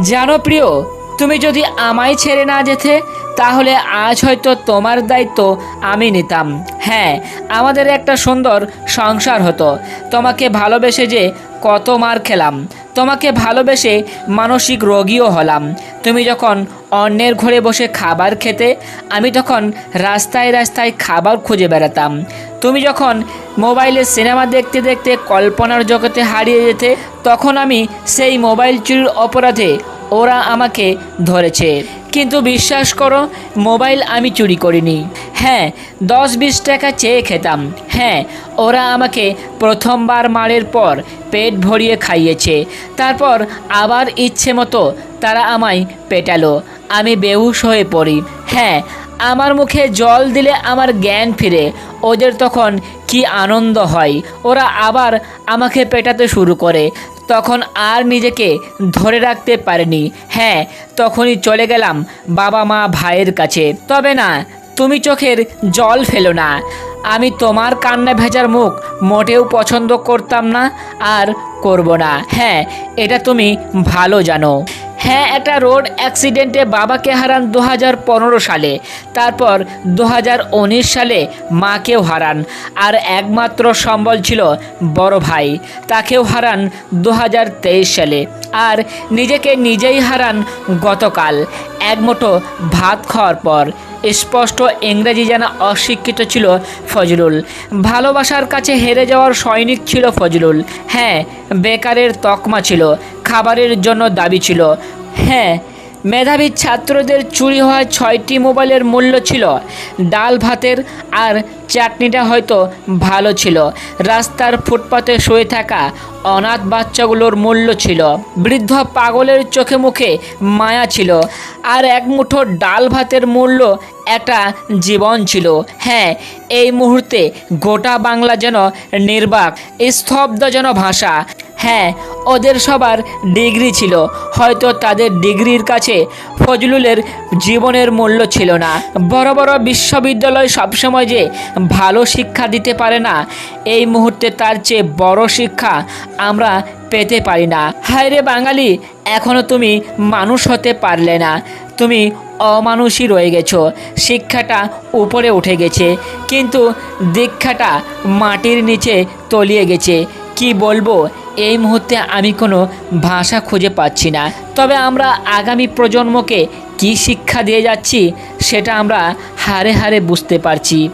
জানো প্রিয়, তুমি যদি আমায় ছেড়ে না যেতে, তাহলে আজ হয়তো তোমার দায়িত্ব আমি নিতাম। হ্যাঁ আমাদের একটা সুন্দর সংসার হতো। তোমাকে ভালোবেসে যে কত মার খেলাম, তোমাকে ভালোবেসে মানসিক রোগীও হলাম। তুমি যখন অন্যের ঘরে বসে খাবার খেতে, আমি তখন রাস্তায় রাস্তায় খাবার খুঁজে বেড়াতাম। তুমি যখন মোবাইলে সিনেমা দেখতে দেখতে কল্পনার জগতে হারিয়ে যেতে, তখন আমি সেই মোবাইল চুরির অপরাধে ওরা আমাকে ধরেছে। কিন্তু বিশ্বাস করো, মোবাইল আমি চুরি করিনি। হ্যাঁ দশ বিশ টাকা চেয়ে খেতাম। হ্যাঁ ওরা আমাকে প্রথমবার মারের পর পেট ভরিয়ে খাইয়েছে। তারপর আবার ইচ্ছে মতো তারা আমায় পেটালো। আমি বেহুশ হয়ে পড়ি। হ্যাঁ আমার মুখে জল দিলে আমার জ্ঞান ফিরে। ওদের তখন কি আনন্দ হয়। ওরা আবার আমাকে পেটাতে শুরু করে। তখন আর নিজেকে ধরে রাখতে পারিনি। হ্যাঁ তখনই চলে গেলাম বাবা মা ভাইয়ের কাছে। তবে না, তুমি চোখের জল ফেলো না। আমি তোমার কান্না ভেজার মুখ মোটেও পছন্দ করতাম না আর করব না। হ্যাঁ এটা তুমি ভালো জানো। হ্যাঁ একটা রোড অ্যাক্সিডেন্টে বাবাকে হারান দু হাজার পনেরো সালে। তারপর দু হাজার উনিশ সালে মাকেও হারান। আর একমাত্র সম্বল ছিল বড় ভাই, তাকেও হারান দু হাজার তেইশ সালে। আর নিজেকে নিজেই হারান গতকাল। এক মুঠো ভাত খাওয়ার পর স্পষ্ট ইংরেজি জানা অশিক্ষিত ছিল ফজলুল। ভালোবাসার কাছে হেরে যাওয়ার সৈনিক ছিল ফজলুল। হ্যাঁ বেকারের তকমা ছিল। খাবারের জন্য দাবি ছিল। হ্যাঁ মেধাবী ছাত্রদের চুরি হওয়া ছয়টি মোবাইলের মূল্য ছিল। ডাল ভাতের আর চাটনিটা হয়তো ভালো ছিল। রাস্তার ফুটপাতে শুয়ে থাকা অনাথ বাচ্চাগুলোর মূল্য ছিল। বৃদ্ধ পাগলের চোখে মুখে মায়া ছিল। আর এক মুঠো ডাল ভাতের মূল্য একটা জীবন ছিল। হ্যাঁ এই মুহূর্তে গোটা বাংলা যেন নির্বাক, স্তব্ধ যেন ভাষা। হ্যাঁ ওদের সবার ডিগ্রি ছিল। হয়তো তাদের ডিগ্রির কাছে ফজলুলের জীবনের মূল্য ছিল না। বড় বড় বিশ্ববিদ্যালয় সবসময় যে ভালো শিক্ষা দিতে পারে না, এই মুহূর্তে তার চেয়ে বড় শিক্ষা আমরা পেতে পারি না। হায় রে বাঙালি এখনও তুমি মানুষ হতে পারলে না। তুমি অমানুষই রয়ে গেছো। শিক্ষাটা উপরে উঠে গেছে, কিন্তু দীক্ষাটা মাটির নিচে তলিয়ে গেছে। কি বলব? এই মুহূর্তে আমি কোনো ভাষা খুঁজে পাচ্ছি না। তবে আমরা আগামী প্রজন্মকে কি শিক্ষা দিয়ে যাচ্ছি, সেটা আমরা হারে হারে বুঝতে পারছি।